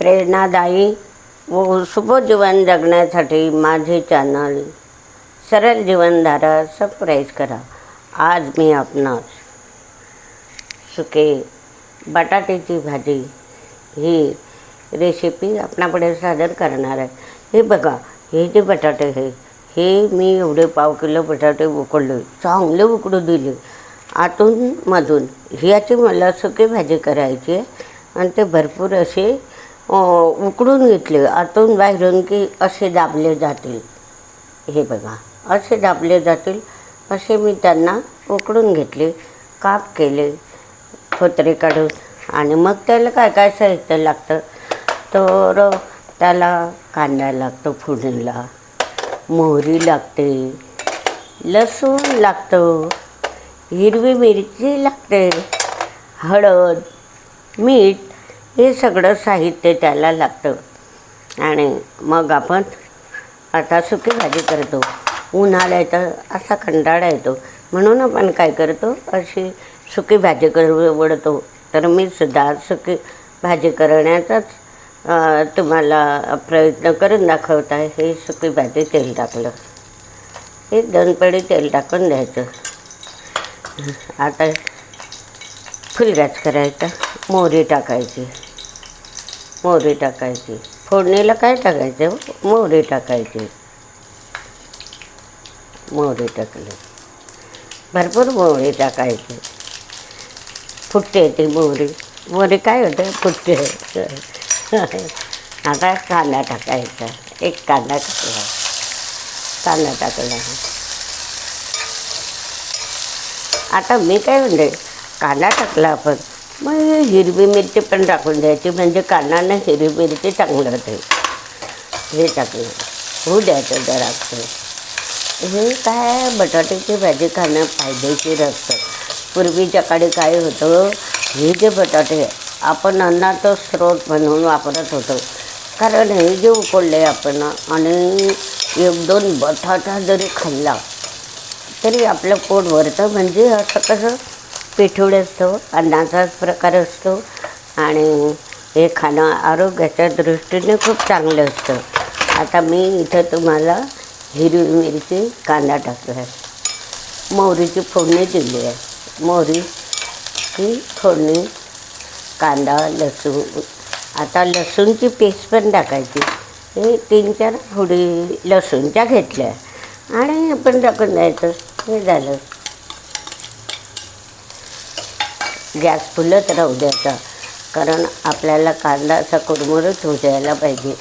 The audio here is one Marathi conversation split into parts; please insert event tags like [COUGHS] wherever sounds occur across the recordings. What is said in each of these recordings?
प्रेरणादायी व शुभ जीवन जगण्यासाठी माझे चॅनल सरळ जीवनधारा सबस्क्राईब करा. आज मी आपणास सुके बटाट्याची भाजी ही रेसिपी आपणापुढे सादर करणार आहे. हे बघा हे जे बटाटे आहे हे मी एवढे पाव किलो बटाटे उकडले चांगले उकडू दिले. आतून मधून ह्याची मला सुकी भाजी करायची आहे आणि ते भरपूर असे हो, हो, उकडून घेतले. आतून बाहेरून की असे दाबले जातील. हे बघा असे दाबले जातील असे मी त्यांना उकडून घेतले काप केले फोतरे काढून. आणि मग त्याला काय काय साहित्य लागतं? तर त्याला कांदा लागतो फोडणीला मोहरी लागते लसूण लागतं हिरवी मिरची लागते हळद मीठ हे सगळं साहित्य त्याला लागतं. आणि मग आपण आता सुकी भाजी करतो. उन्हाळ्यात असा कंटाळा येतो. म्हणून आपण काय करतो? अशी सुकी भाजी कर तर मी सुद्धा सुकी भाजी करण्याचाच तुम्हाला प्रयत्न करून दाखवत आहे. हे सुकी भाजी तेल टाकलं. हे दोन पडी तेल टाकून द्यायचं. आता फुलगाच करायचा. मोहरी टाकायची. मोहरी टाकायची. फोडणीला काय टाकायचं? मोहरी टाकायची. मोहरी टाकली. भरपूर मोहरी टाकायची. फुटते ती मोहरी. मोहरी काय होतं? फुटते. [LAUGHS] आता कांदा टाकायचा. एक कांदा टाकला. कांदा टाकला. आता मी काय म्हणते? कांदा टाकला आपण. मग हिरवी मिरची पण टाकून द्यायची म्हणजे कानांना हिरवी मिरची चांगलं होते. हे टाकलं होऊ द्यायचं जरासं. हे काय बटाट्याची भाजी खाणं फायदेशीर असतं. पूर्वीच्या काळी काय होतं हे जे बटाटे आपण अन्नाचा स्रोत म्हणून वापरत होतो. कारण हे जे उकडले आपण आणि एक दोन बटाटा जरी खाल्ला तरी आपलं पोट भरतं. म्हणजे असं कसं पिठूड असतो अन्नाचाच प्रकार असतो आणि हे खाणं आरोग्याच्या दृष्टीने खूप चांगलं असतं. आता मी इथं तुम्हाला हिरवी मिरची कांदा टाकला आहे मोहरीची फोडणी दिली आहे. मोहरीची फोडणी कांदा लसूण. आता लसूणची पेस्ट पण टाकायची. हे तीन चार फोडी लसूणच्या घेतल्या. आणि आपण टाकून द्यायचं. हे झालं. गॅस फुलत राहू द्यायचा. कारण आपल्याला कांदा असा कुरमुरत होऊ पाहिजे.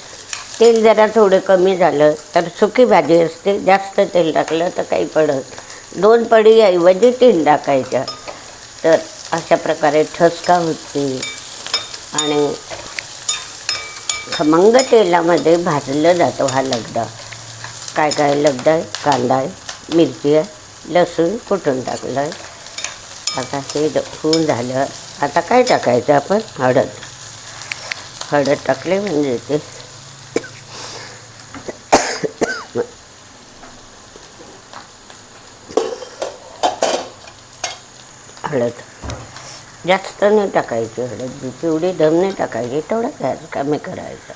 तेल जरा थोडं कमी झालं तर सुकी भाजी असते. जास्त तेल टाकलं तर काही पडत. दोन पडी ऐवजी तीन टाकायच्या. तर अशा प्रकारे ठसका होते. आणि खमंग तेलामध्ये भाजलं जातो हा लगदा. काय काय लगदा आहे? कांदा आहे मिरची आहे लसूण कुठून टाकलं आहे? आता हे होऊन झालं. आता काय टाकायचं आपण? हळद. हळद टाकले म्हणजे ते हळद. जास्त नाही टाकायची हळद. जेवढी दम नाही टाकायची तेवढं कमी करायचं.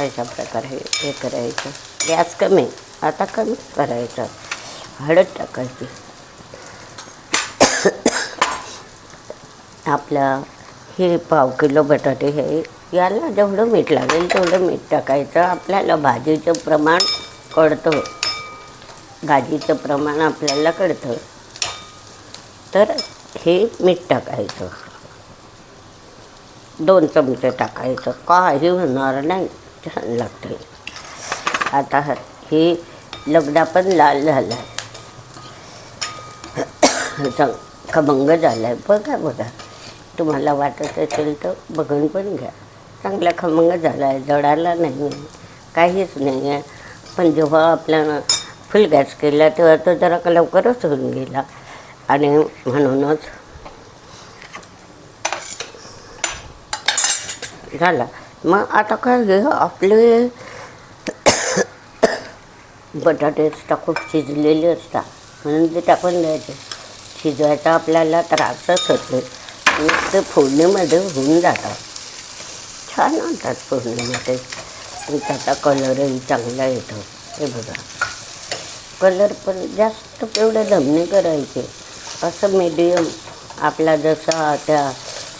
अशा प्रकारे हे करायचं. गॅस कमी आता कमी करायचा. हळद टाकायची. आपला हे पाव किलो बटाटे हे याला जेवढं मीठ लागेल तेवढं मीठ टाकायचं. आपल्याला भाजीचं प्रमाण कळतं. भाजीचं प्रमाण आपल्याला कळतं. तर हे मीठ टाकायचं. दोन चमचे टाकायचं. काही होणार नाही. छान लागते आता हे लगदा पण लाल झाला आहे चांग खमंग झाला आहे बघा बघा. तुम्हाला वाटत असेल तर बघून पण घ्या. चांगला खमंग झाला आहे जडाला नाही आहे काहीच नाही आहे पण जेव्हा आपल्याला फुल गॅस केला तेव्हा तो जरा लवकरच होऊन गेला. आणि म्हणूनच झाला. मग आता काय घे आपले बटाटे टाकून शिजलेले असतात. म्हणून ते टाकून द्यायचे. शिजवायचा आपल्याला त्रासच होते. ते फोडणीमध्ये होऊन जातात छान होतात फोडणीमध्ये. त्याचा कलरही चांगला येतो. हे बघा. कलर पण जास्त तेवढे धमने करायचे. असं मीडियम आपला जसा त्या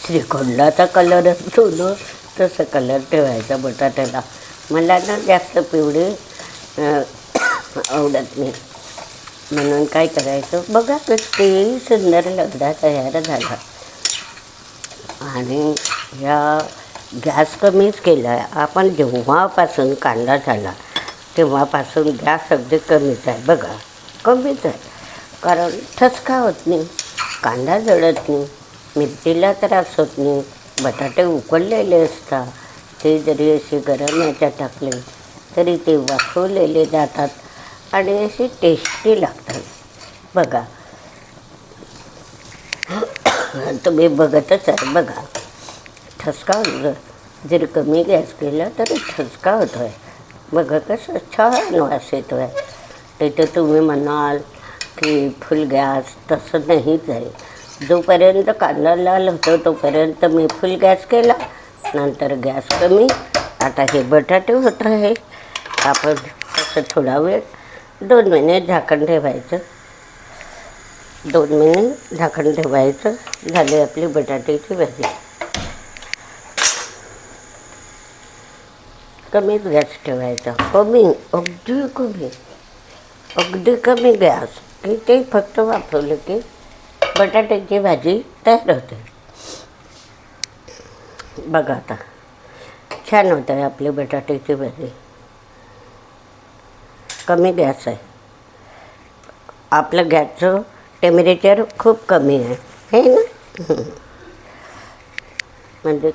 श्रीखंडाचा कलर असतो ना तसं कलर ठेवायचा बटाट्याला. मला ना जास्त पिवळे आवडत नाही. म्हणून काय करायचं? बघा किती सुंदर लग्ना तयार झाला. आणि ह्या गॅस कमीच केला. आहे आपण जेव्हापासून कांदा झाला तेव्हापासून गॅस अगदी कमीच आहे. बघा कमीच आहे. कारण ठसका होत नाही कांदा जळत नाही मिरचीला त्रास होत नाही. बटाटे उकडलेले असतात. ते जरी असे गरम याच्यात टाकले तरी ते वाफवलेले जातात आणि असे टेस्टी लागतात. बघा. [COUGHS] तुम्ही बघतच आहे बघा. ठसका जर कमी गॅस केला तरी ठसका होतो आहे बघा कसं छान वास येतो आहे इथे तुम्ही म्हणाल की फुल गॅस तसं नाहीच आहे. जोपर्यंत कांदा लाल होतो तोपर्यंत मी फुल गॅस केला नंतर गॅस कमी. आता हे बटाटे होत आहे. आपण असं थोडा वेळ दोन महिने झाकण ठेवायचं. दोन महिने झाकण ठेवायचं. झाले आपली बटाट्याची भाजी. कमीच गॅस ठेवायचा. कमी अगदी कमी. अगदी कमी गॅस. की ते फक्त वापरलं की बटाट्याची भाजी तयार होते. बघा आता. छान होत आहे आपली बटाट्याची भाजी. कमी गॅस आहे. आपलं गॅसचं टेम्परेचर खूप कमी आहे. हे ना? म्हणजे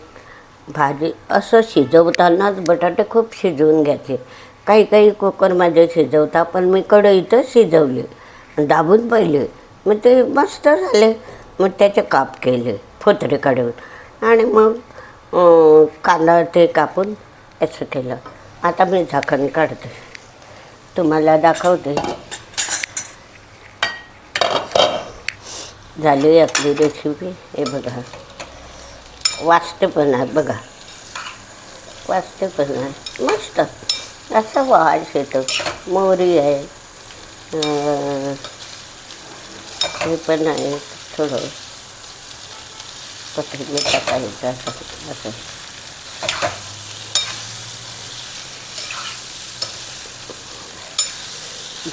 भाजी असं शिजवतानाच बटाटे खूप शिजवून घ्यायचे. काही काही कुकरमध्ये शिजवता पण मी कढईतच शिजवले. दाबून पहिले. मग ते मस्त झाले. मग त्याचे काप केले फोतरे काढून. आणि मग कांदा ते कापून असं केलं. आता मी झाकण काढते. तुम्हाला दाखवते. झाली आपली रेसिपी हे बघा. वाचते पण आहे बघा. वाचते पण आहे. मस्त. असं वास येतो. मोहरी आहे. हे पण आहे थोडं. कोथिंबीर टाकायचं असं असं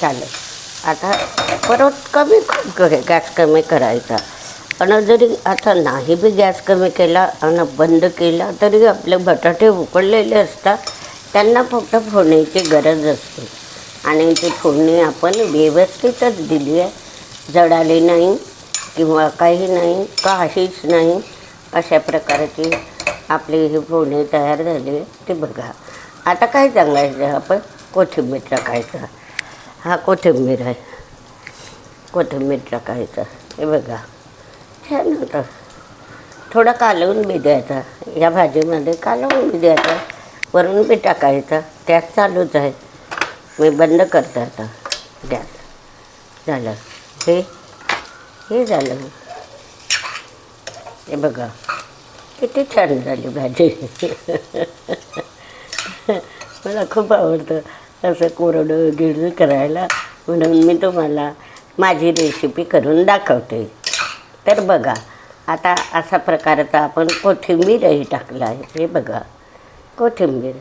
झालं. आता परत कमी करे गॅस कमी करायचा. आणि जरी आता नाही बी गॅस कमी केला आणि बंद केला तरी आपले बटाटे उकडलेले असतात त्यांना फक्त फोडणीची गरज असते. आणि ती फोडणी आपण व्यवस्थितच दिली आहे. जडाले नाही किंवा काही नाही काहीच नाही अशा प्रकारची आपली ही फोडणी तयार झाली ते ती बघा. आता काय सांगायचं आपण? कोथिंबीर टाकायचं हा कोथिंबीर आहे. कोथिंबीर टाकायचं हे बघा. छान होतं. थोडं कालवून बी द्यायचा. या भाजीमध्ये कालवून बी द्यायचा. वरून बी टाकायचं. त्यात चालूच आहे. मी बंद करता आता. द्या. झालं. हे हे झालं. हे बघा किती छान झाली भाजी. मला खूप आवडतं असं कोरडं गिरडं करायला. म्हणून मी तुम्हाला माझी रेसिपी करून दाखवते. तर बघा आता असा प्रकारचा आपण कोथिंबीरही टाकला आहे. हे बघा कोथिंबीर.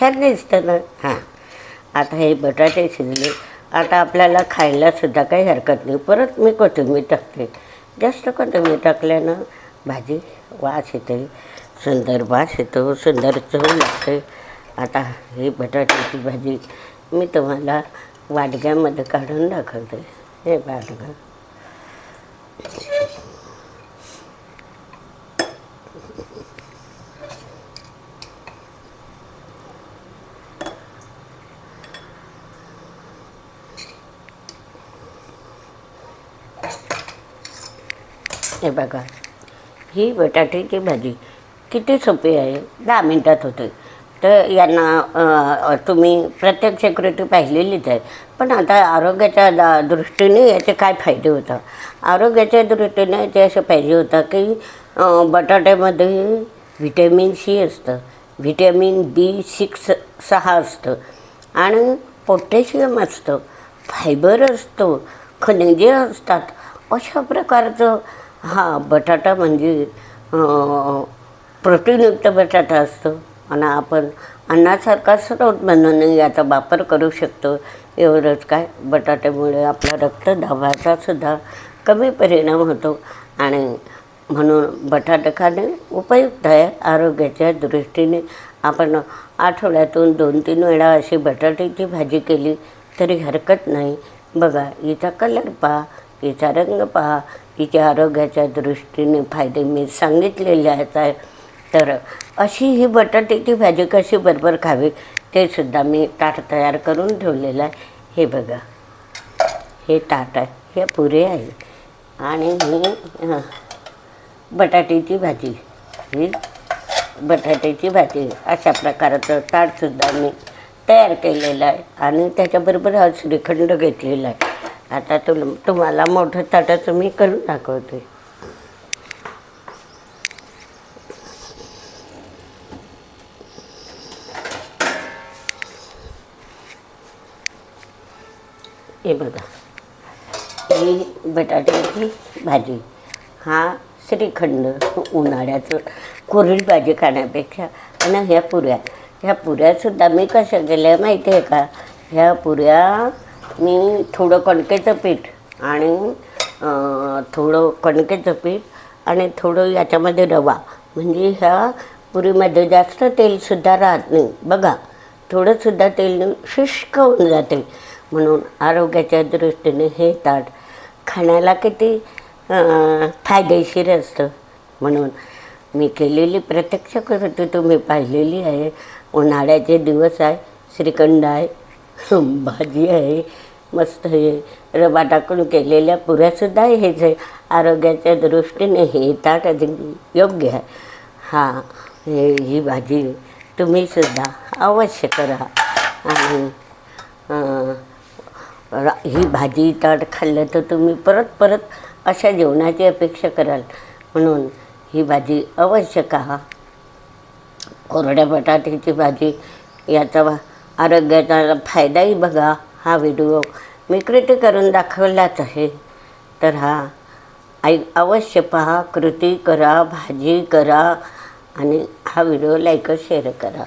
छान दिसतं ना? हां. आता हे बटाटे शिजले. आता आपल्याला खायला सुद्धा काही हरकत नाही. परत मी कोथिंबीर टाकते. जास्त कोथिंबीर टाकल्यानं भाजी वास येते सुंदर वास येतो सुंदर चव लागते. आता ही बटाट्याची भाजी मी तुम्हाला वाडग्यामध्ये काढून दाखवते. हे वाडगं हे बघा. ही बटाट्याची भाजी किती सोपी आहे? दहा मिनटात होते. तर यांना तुम्ही प्रत्यक्ष कृती पाहिलेलीच आहे. पण आता आरोग्याच्या दा दृष्टीने याचे काय फायदे होतात? आरोग्याच्या दृष्टीने ते असं पाहिजे होतं की बटाट्यामध्ये व्हिटॅमिन सी असतं. व्हिटॅमिन बी सिक्स सहा असतं. आणि पोटॅशियम असतं. फायबर असतो. खनिजे असतात. अशा प्रकारचं हा बटाटा म्हणजे प्रोटीनयुक्त बटाटा असतो. आणि आपण अन्नासारखा स्रोत म्हणून याचा वापर करू शकतो. एवढंच काय बटाट्यामुळे आपला रक्तदाबाचा सुद्धा कमी परिणाम होतो. आणि म्हणून बटाटे खाणे उपयुक्त आहे आरोग्याच्या दृष्टीने. आपण आठवड्यातून दोन तीन वेळा अशी बटाट्याची भाजी केली तरी हरकत नाही. बघा हिचा कलर पहा. तिचा रंग पहा. तिच्या आरोग्याच्या दृष्टीने फायदे मी सांगितलेले आहेत. तर अशी ही बटाट्याची भाजी कशी बरोबर खावी ते सुद्धा मी ताट तयार करून ठेवलेलं आहे. हे बघा. हे ताट आहे. हे पुरे आहे. आणि मी बटाट्याची भाजी. ही बटाट्याची भाजी. अशा प्रकारचं ताटसुद्धा मी तयार केलेलं आहे. आणि त्याच्याबरोबर हा श्रीखंड घेतलेला आहे. आता तुल तुम्हाला मोठं ताटाचं मी करून दाखवते. हे बघा. ही बटाट्याची भाजी. हा श्रीखंड उन्हाळ्याचं कोरडी भाजी खाण्यापेक्षा आणि ह्या पुऱ्या. ह्या पुऱ्यासुद्धा मी कशा केल्या माहिती आहे का? ह्या पुऱ्या मी थोडं कणकेचं पीठ आणि थोडं कणकेचं पीठ आणि थोडं याच्यामध्ये रवा. म्हणजे ह्या पुरीमध्ये जास्त तेलसुद्धा राहत नाही. बघा थोडंसुद्धा तेल शुष्क होऊन जाते. म्हणून आरोग्याच्या दृष्टीने हे ताट खाण्याला किती फायदेशीर असतं. म्हणून मी केलेली प्रत्यक्ष कृती तुम्ही पाहिलेली आहे. उन्हाळ्याचे दिवस आहे श्रीखंड आहे [LAUGHS] भाजी आहे मस्त हे रवा टाकून केलेल्या पुऱ्यासुद्धा हेच आहे आरोग्याच्या दृष्टीने हे ताट योग्य आहे. हा हे ही भाजी तुम्हीसुद्धा अवश्य करा. आणि ही भाजी ताट खाल्लं तर तुम्ही परत परत अशा जेवणाची अपेक्षा कराल. म्हणून ही भाजी अवश्य खा कोरड्या बटाट्याची भाजी याचा वा- आरोग्याचा फायदाही बघा. हा व्हिडिओ मी कृती करून दाखवलाच आहे. तर हा आई अवश्य पहा कृती करा भाजी करा आणि हा व्हिडिओ लाईक शेअर करा.